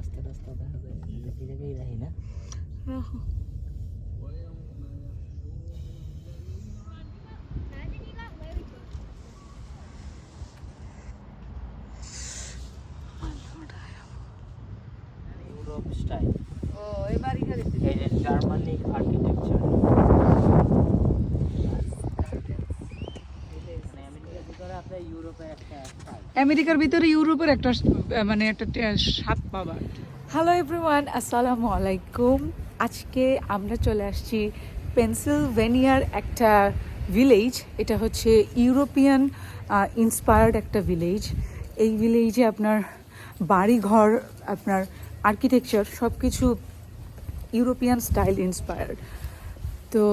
রাস্তা রাস্তা দেখা যায় এই জায়গায় রাখি না রাখো ইউরোপ স্টাইল ও এবার এখানে এই যে জার্মানিক আর্কিটেকচার মানে আমেরিকার ভিতরে ইউরোপের একটা মানে একটা স্বাদ পাবা হ্যালো এভরিওয়ান আসসালামু আলাইকুম। আজকে আমরা চলে আসছি পেনসিলভেনিয়ার একটা ভিলেজ এটা হচ্ছে ইউরোপিয়ান ইন্সপায়ার্ড একটা ভিলেজ এই ভিলেজে আপনার বাড়িঘর আপনার আর্কিটেকচার সব কিছু ইউরোপিয়ান স্টাইল ইন্সপায়ার্ড তো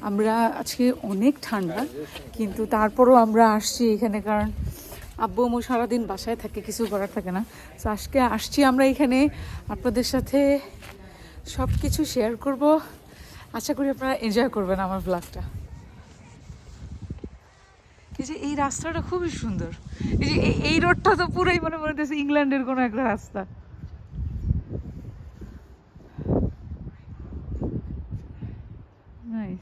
আমরা আজকে অনেক ঠান্ডা, কিন্তু তারপরও আমরা আসছি এখানে কারণ আব্বু আম্মু সারাদিন বাসায় থাকে, কিছু করার থাকে না। তো আজকে আসছি আমরা এখানে। আপনাদের সাথে সব কিছু শেয়ার করব। আশা করি আপনারা এনজয় করবেন আমার ব্লগটা এই যে এই রাস্তাটা খুবই সুন্দর। এই যে এই- এই রোডটা তো পুরোই মনে মনে হচ্ছে ইংল্যান্ডের কোনো একটা রাস্তা নাইস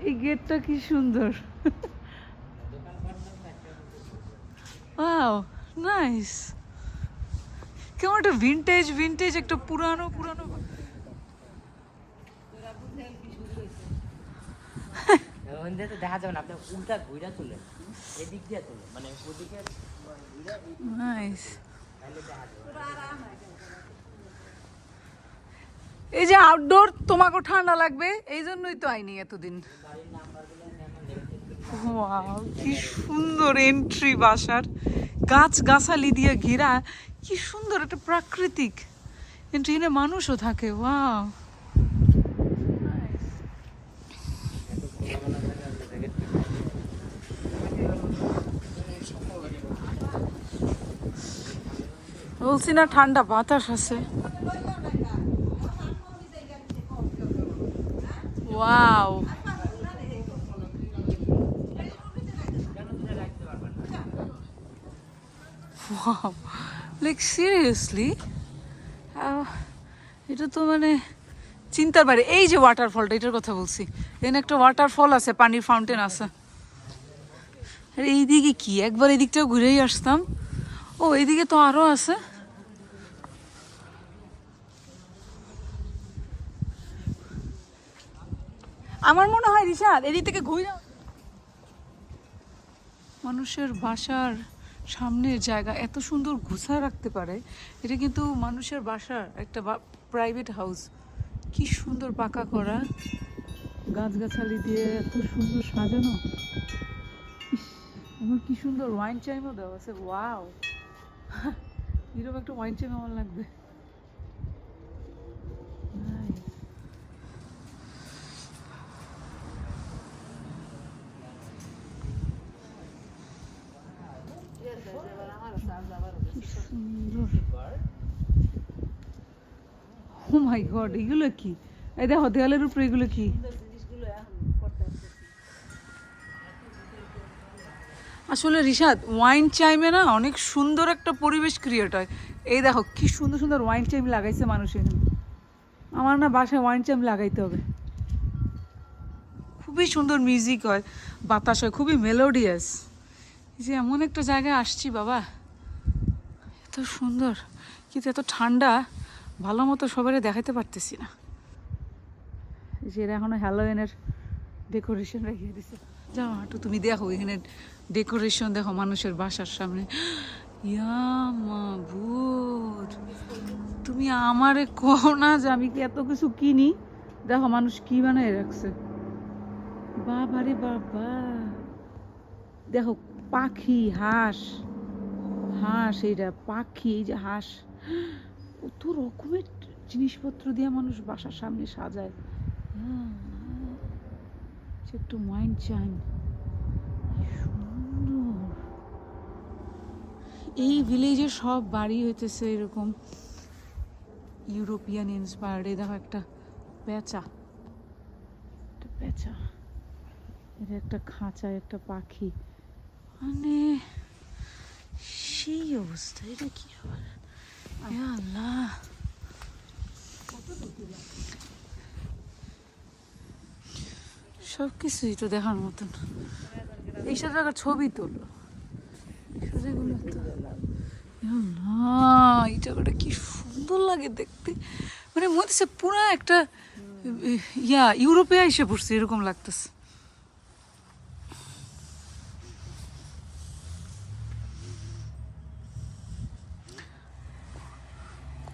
এই গেটটা কি সুন্দর। নাইস কেমন একটা ভিনটেজ ভিনটেজ একটা পুরানো পুরানো। দেখা যাবে না আপনি উল্টা তুলে মানে নাইস এই যে আউটডোর তোমাকে ঠান্ডা লাগবে, এই জন্যই তো আইনি এতদিন। কি সুন্দর এন্ট্রি বাসার। গাছ গাছালি দিয়ে ঘেরা, কি সুন্দর একটা প্রাকৃতিক। এন্ট্রি এনে মানুষও থাকে ওয়াও বলছি না, ঠান্ডা বাতাস আছে। ওয়াও ওয়াও লাইক সিরিয়াসলি এটা তো মানে চিন্তার বাইরে। এই যে ওয়াটারফলটা এটার কথা বলছি। এখানে একটা ওয়াটারফল আছে পানির ফাউন্টেন আছে। আর এইদিকে কি? একবার এদিকটাও ঘুরেই আসতাম। ও, এইদিকে তো আরও আছে। আমার মনে হয় রিশাদ, এদিক থেকে ঘুরে মানুষের বাসার সামনের জায়গা এত সুন্দর ঘুষা রাখতে পারে, এটা কিন্তু মানুষের বাসার একটা প্রাইভেট হাউস কি সুন্দর পাকা করা, গাছগাছালি দিয়ে এত সুন্দর সাজানো। আমার কি সুন্দর ওয়াইন চাইমও দেওয়া আছে ওয়াও এরকম একটা ওয়াইন চাইম আমার লাগবে। ও মাই গড এগুলো কি? এই দেখো, দেওয়ালের উপরে এগুলো কি? আসলে রিশাদ ওয়াইন চাইমে না অনেক সুন্দর একটা পরিবেশ ক্রিয়েট হয়। এই দেখো, কি সুন্দর সুন্দর ওয়াইন চাইম লাগাইছে মানুষ এখানে আমার না বাসায় ওয়াইন চাইম লাগাইতে হবে। খুবই সুন্দর মিউজিক হয়, বাতাস হয়, খুবই মেলোডিয়াস যে এমন একটা জায়গায় আসছি বাবা। এত সুন্দর, কিন্তু এত ঠান্ডা, ভালো মতো সবাই দেখাতে পারতেছি না। এরা এখনও হ্যালোয়েনের ডেকোরেশন রেখে দিছে। যাও একটু তুমি দেখো এখানে ডেকোরেশন দেখো মানুষের বাসার সামনে। ইয়া মাবুদ তুমি আমারে কও না যে আমি কি এত কিছু কিনি? দেখো মানুষ কি বানায় রাখছে। বাবা রে বাবা! দেখো পাখি, হাঁস হাঁস এইটা পাখি, এই যে হাঁস, কত রকমের জিনিসপত্র দিয়ে মানুষ বাসার সামনে সাজায়। একটু মাইন্ড চাইন এই ভিলেজে সব বাড়ি হইতেছে এরকম। ইউরোপিয়ান ইন্সপায়ার্ড এই দেখো একটা পেঁচা। একটা পেঁচা। এটা একটা খাঁচা, একটা পাখি। মানে সেই অবস্থা এটা কি আল্লাহ সব কিছুই তো দেখার মতন। এইসব জায়গার ছবি তোলো। জায়গাগুলো তো কি সুন্দর লাগে দেখতে। মানে মনে হচ্ছে পুরো একটা ইয়া, ইউরোপে এসে পড়ছে, এরকম লাগতেছে।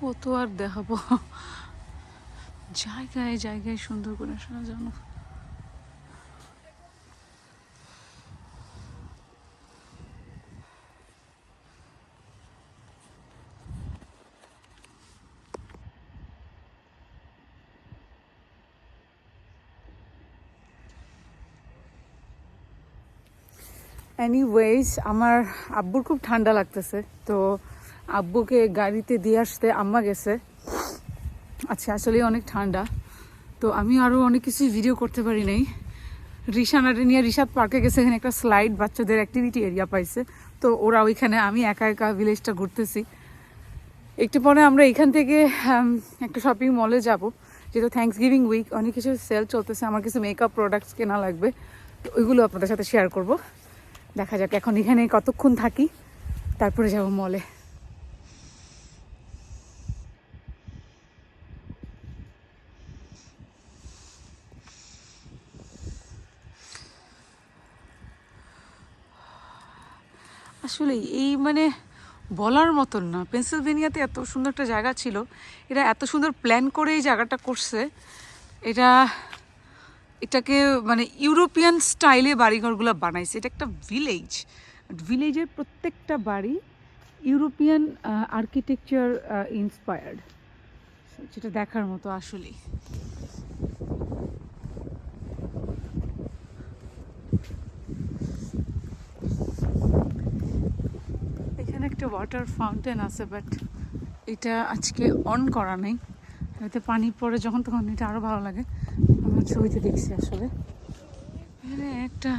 কত আর দেখাবো? জায়গায় জায়গায় সুন্দর করে সাজানো এনিওয়েজ আমার আব্বুর খুব ঠান্ডা লাগতেছে, তো আব্বুকে গাড়িতে দিয়ে আসতে আম্মা গেছে। আচ্ছা আসলে অনেক ঠান্ডা। তো আমি আরও অনেক কিছুই ভিডিও করতে পারি নাই। রিসানারে নিয়ে রিসাদ পার্কে গেছে, এখানে একটা স্লাইড বাচ্চাদের অ্যাক্টিভিটি এরিয়া পাইছে। তো ওরা ওইখানে, আমি একা একা ভিলেজটা ঘুরতেছি। একটু পরে আমরা এখান থেকে একটা শপিং মলে যাব। যেহেতু থ্যাংকস গিভিং উইক অনেক কিছু সেল চলতেছে, আমার কিছু মেকআপ প্রোডাক্টস কেনা লাগবে। তো ওইগুলো আপনাদের সাথে শেয়ার করব। দেখা যাক এখন এখানে কতক্ষণ থাকি। তারপরে যাব মলে আসলে এই মানে বলার মতন না। পেন্সিলভেনিয়াতে এত সুন্দর একটা জায়গা ছিল। এরা এত সুন্দর প্ল্যান করে এই জায়গাটা করছে। এটা এটাকে মানে ইউরোপিয়ান স্টাইলে বাড়িঘরগুলো বানাইছে। এটা একটা ভিলেজ ভিলেজের প্রত্যেকটা বাড়ি ইউরোপিয়ান আর্কিটেকচার ইন্সপায়ার্ড যেটা দেখার মতো আসলেই এখানে একটা ওয়াটার ফাউন্টেন আছে বাট এটা আজকে অন করা নেই। এতে পানি পড়ে যখন তখন এটা আরও ভালো লাগে। আমার ছবিতে দেখছি আসলে। এখানে একটা,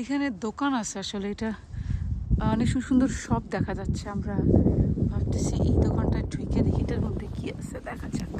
এখানে দোকান আছে আসলে এটা। অনেক সুন্দর শপ দেখা যাচ্ছে, আমরা ভাবতেছি এই দোকানটা ঢুকে দেখি। এটার মধ্যে কি আছে? দেখা যাক।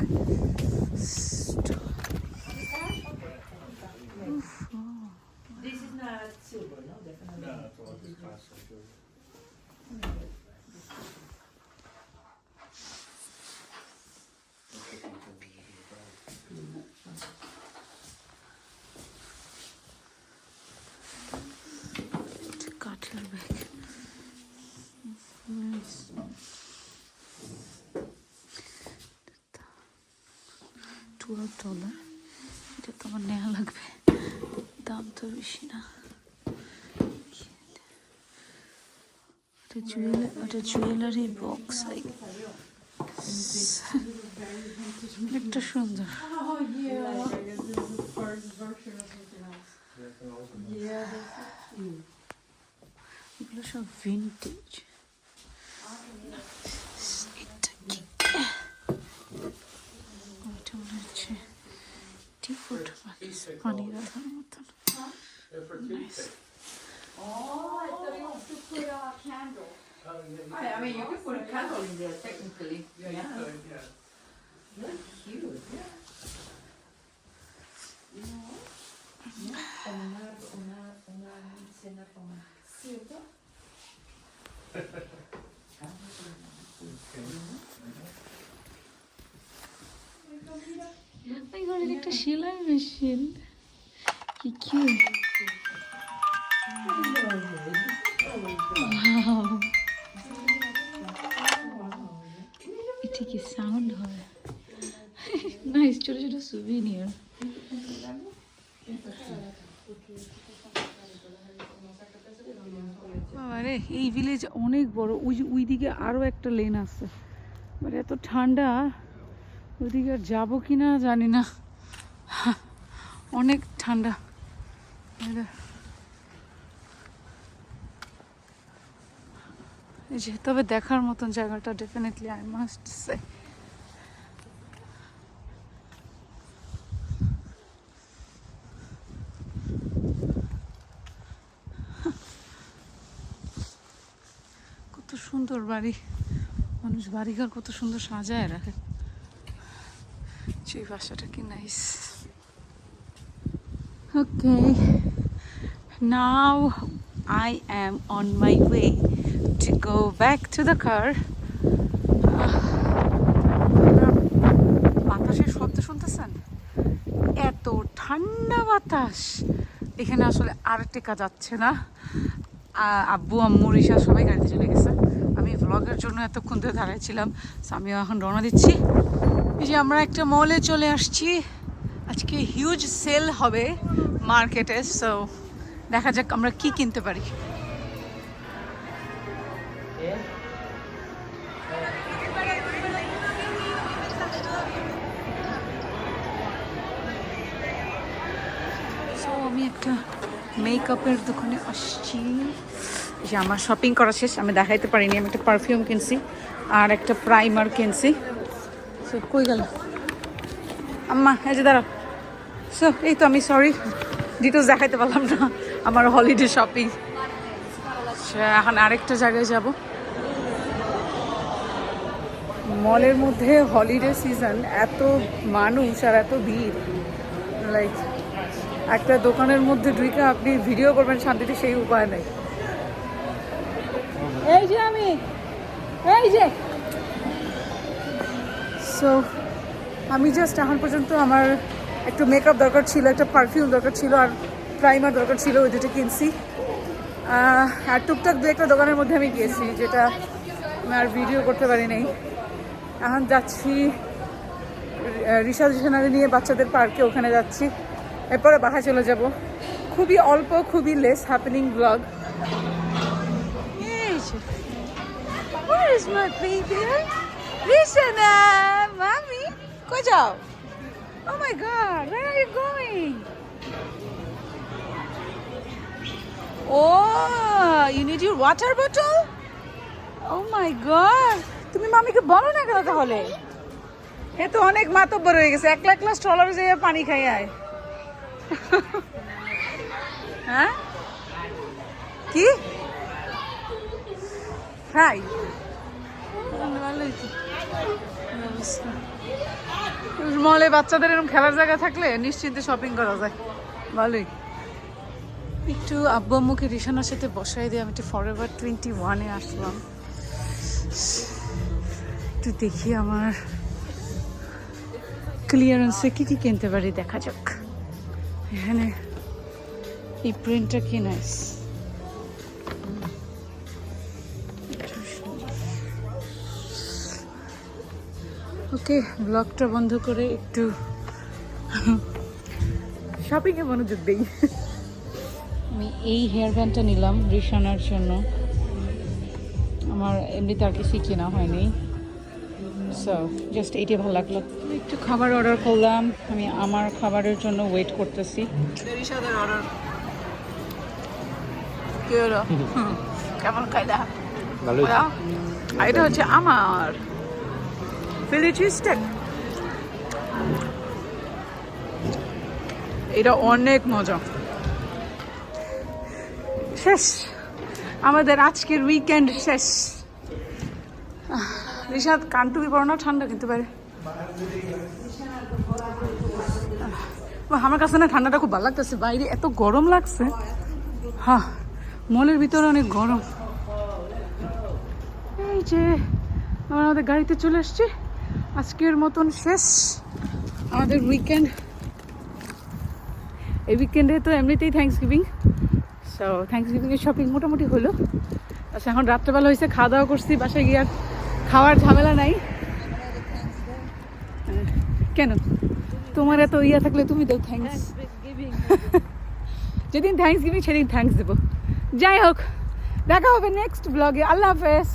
টুয়েলভ ডলার এটা তো আমার নেওয়া লাগবে। দাম তো বেশি না। ওটা জুয়েলারি ওটা জুয়েলারি বক্স অনেকটা সুন্দর। এগুলো সব ভিন্টেজ পানি রাখার মতন Nice. I, I mean, you could put a candle in there technically. Yeah. Very সেলাই মেশিন কি কিউট এটা কি সাউন্ড হয় নাইস ছোট ছোট সুভিনিয়ার আরে, এই ভিলেজ অনেক বড়। ওই ওই দিকে আরও একটা লেন আছে। মানে এত ঠান্ডা। ওইদিকে আর যাব কি না জানি না। অনেক ঠান্ডা। যে, তবে দেখার মতন জায়গাটা ডেফিনেটলি আই মাস্ট সে কত সুন্দর বাড়ি। মানুষ বাড়িঘর কত সুন্দর সাজায় রাখে। সেই বাসাটা কি nice okay now I am on my way to go back to the car বাতাসের শব্দ শুনতেছেন? এত ঠান্ডা বাতাস। এখানে আসলে আর টেকা যাচ্ছে না। আব্বু, আম্মু রিসা সবাই গাড়িতে চলে গেছে। আমি ভ্লগের জন্য এতক্ষণ ধরে দাঁড়াইছিলাম আমিও এখন রওনা দিচ্ছি। এই যে আমরা একটা মলে চলে আসছি। আজকে হিউজ সেল হবে মার্কেটে সো দেখা যাক আমরা কি কিনতে পারি। আমি একটা মেকআপের দোকানে আসছি। যে আমার শপিং করা শেষ, আমি দেখাইতে পারিনি, আমি একটা পারফিউম কিনছি আর একটা প্রাইমার কিনছি। কই গেল? আম্মা, এই যে দাঁড়াও। সো এই তো আমি সরি ডিটেলস দেখাইতে পারলাম না আমার হলিডে শপিং এখন আরেকটা জায়গায় যাব। মলের মধ্যে হলিডে সিজন এত মানুষ আর এত ভিড়। লাইক একটা দোকানের মধ্যে ঢুকে আপনি ভিডিও করবেন শান্তিতে সেই উপায় নেই। এই যে আমি এই যে। সো আমি জাস্ট এখন পর্যন্ত আমার একটু মেকআপ দরকার ছিল একটা পারফিউম দরকার ছিল আর প্রাইমার দরকার ছিল ওই দুটো কিনছি। আর টুকটাক দু একটা দোকানের মধ্যে আমি গিয়েছি যেটা আর ভিডিও করতে পারি নাই। এখন যাচ্ছি রিসার্চ নিয়ে বাচ্চাদের পার্কে ওখানে যাচ্ছি। এরপরে বাসায় চলে যাব। খুবই অল্প খুবই less happening blog Where is my baby? Rishana, mommy, কই যাও? Oh my god, where are you going? Oh, you need your water bottle? Oh my god, তুমি মামিকে বলো না কেন তাহলে? এ তো অনেক মাতব্বর হয়ে গেছে একলা একলা স্ট্রলারে যেয়ে পানি খাই আয় হ্যাঁ কি ভালোই তো ব্যবস্থা। মলে বাচ্চাদের এরকম খেলার জায়গা থাকলে নিশ্চিন্তে শপিং করা যায়। ভালোই। একটু আব্বু আম্মুকে রিসানার সাথে বসাই দিয়ে আমি একটু ফরএভার টোয়েন্টি ওয়ানে আসলাম। একটু দেখি আমার ক্লিয়ারেন্সে কী কী কিনতে পারি, দেখা যাক। এখানে এই প্রিন্টটা কি নাইস ওকে ব্লগটা বন্ধ করে একটু শপিংয়ে মনোযোগ দেই। আমি এই হেয়ার ব্যান্ডটা নিলাম রিসানার জন্য। আমার এমনিতে আর কিছু কেনা হয়নি। সো জাস্ট এইটাই ভালো লাগল। একটু খাবার অর্ডার করলাম। আমি আমার খাবারের জন্য ওয়েট করতেছি। অর্ডার কেমন খাইলা? এটা হচ্ছে আমার। ফিলি চিজটেক এটা অনেক মজা। শেষ। আমাদের আজকের উইকেন্ড শেষ। কানটুবি পড়ো না? ঠান্ডা কিন্তু পারে আমার কাছে না ঠান্ডাটা খুব ভালো লাগতেছে। বাইরে এত গরম লাগছে। হ্যাঁ মলের ভিতরে অনেক গরম। এই যে, আমরা আমাদের গাড়িতে চলে এসছি আজকের মতন শেষ আমাদের উইকেন্ড এই উইকেন্ডে তো এমনিতেই থ্যাংকস গিভিং সো থ্যাংকস গিভিংয়ের শপিং মোটামুটি হলো। আচ্ছা এখন রাত্রেবেলা হয়েছে খাওয়া দাওয়া করছি বাসায় গিয়ে আর খাওয়ার ঝামেলা নাই। কেন? তোমার এত ইয়া থাকলে তুমি দাও থ্যাংকস যেদিন থ্যাংকস গিভিং সেদিন থ্যাংকস দেবো। যাই হোক দেখা হবে নেক্সট ব্লগে আল্লাহ হাফেজ।